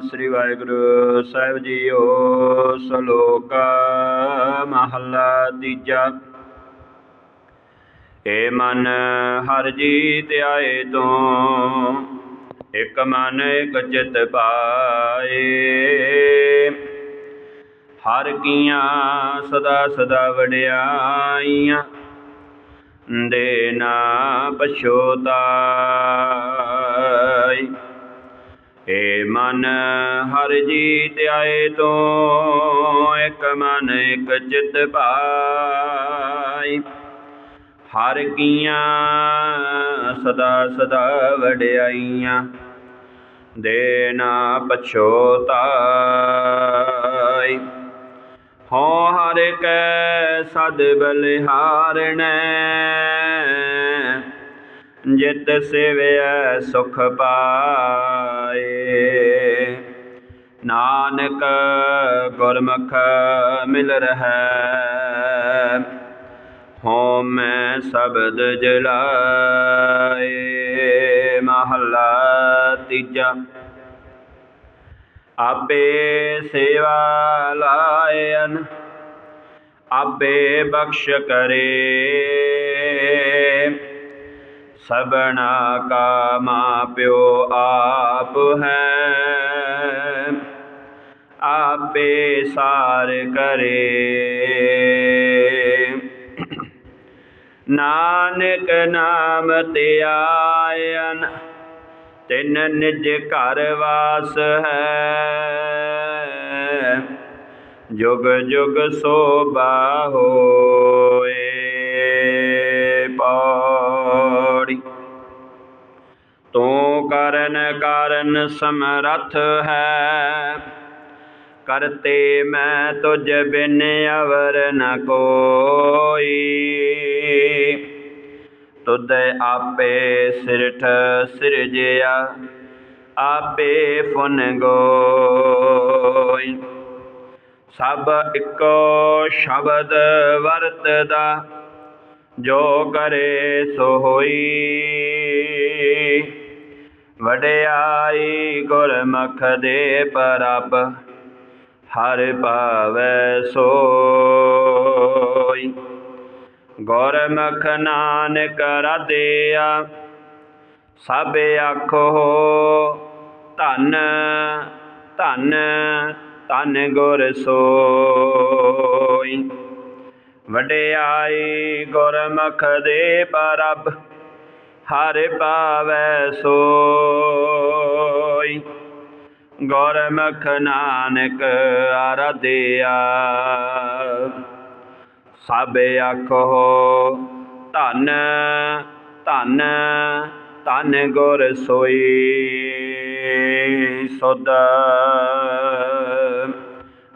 ਸ੍ਰੀ ਵਾਹਿਗੁਰੂ ਸਾਹਿਬ JIO, ਸ਼ਲੋਕ ਮਹਲਾ ਤੀਜਾ। ਏ ਮਨ ਹਰ ਜੀ ਧਿਆਏ ਤੂੰ, ਇਕ ਮਨ ਇਕ ਚਿਤ ਪਾਏ। ਹਰ ਕੀਆਂ ਸਦਾ ਸਦਾ ਵਡਿਆਈਆਂ, ਦੇ ਨਾ ਪਛੋਤਾਈ। ਏ ਮਨ ਹਰ ਜੀ ਧਿਆਏ ਤੂੰ, ਇੱਕ ਮਨ, ਇੱਕ ਚਿਤ ਪਾਈ। ਹਰ ਕੀਆਂ ਸਦਾ ਸਦਾ ਵਡਿਆਈਆਂ, ਦੇ ਨਾ ਪਛੋਤਾਈ ਹੋ ਹਰ ਕੈ ਸਦ ਬਲਿਹਾਰਣੈ ਜਿਤ ਸੇਵਿਆ ਸੁਖ ਪਾਏ। ਨਾਨਕ ਗੁਰਮੁਖ ਮਿਲ ਰਹੈ। ਹੋ ਮੈਂ ਸ਼ਬਦ ਜਲਾਏ। ਮਹਲਾ ਤੀਜਾ। ਆਪੇ ਸੇਵਾ ਲਾਇਨ ਆਪੇ ਬਖਸ਼ ਕਰੇ। ਸਬਨਾ ਕਾ ਮਾਪਿਓ ਆਪ ਹੈ। ਆਪੇ ਸਾਰ ਕਰੇ। ਨਾਨਕ ਨਾਮ ਤੇ ਆਇਨ, ਤਿਨ ਨਿਜ ਘਰ ਵਾਸ ਹੈ। ਜੁਗ ਜੁਗ ਸੋਭਾ ਹੋਏ। ਕਰਨ, ਕਾਰਨ ਸਮਰੱਥ ਹੈ। ਕਰਤੇ ਮੈਂ ਤੁਝ ਬਿਨ ਅਵਰ ਨ ਕੋਈ। ਤੁਧ ਆਪੇ ਸਿਰਠ ਸਿਰਜਿਆ, ਆਪੇ ਫੁਨ ਗੋਈ ਸਭ ਇੱਕੋ ਸ਼ਬਦ ਵਰਤਦਾ, ਜੋ ਕਰੇ ਸੋ ਹੋਈ। ਵਡਿਆਈ ਗੁਰਮੁਖ ਦੇ ਪਰਬ, ਹਰ ਪਾਵੈ ਸੋਈ। ਗੁਰਮੁਖ ਨਾਨਕ ਰਦਿਆ, ਸਭ ਆਖੋ ਧੰਨ ਧੰਨ ਧੰਨ ਗੁਰ ਸੋਈ। ਵਡਿਆਈ ਗੁਰਮੁਖ ਦੇ ਪਰਬ ਹਰ ਪਾਵੈ ਸੋਈ। ਗੁਰਮੁਖ ਨਾਨਕ ਆਰਾਧਿਆ ਸਭ ਆਖੋ, ਧੰਨ ਧੰਨ ਧੰਨ ਗੁਰ ਸੋਈ। ਸੁਧ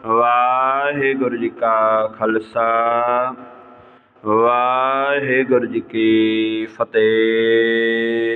ਵਾਹਿਗੁਰੂ ਜੀ ਕਾ ਖਾਲਸਾ। ਵਾਹਿਗੁਰੂ ਜੀ ਕੀ ਫਤਿਹ।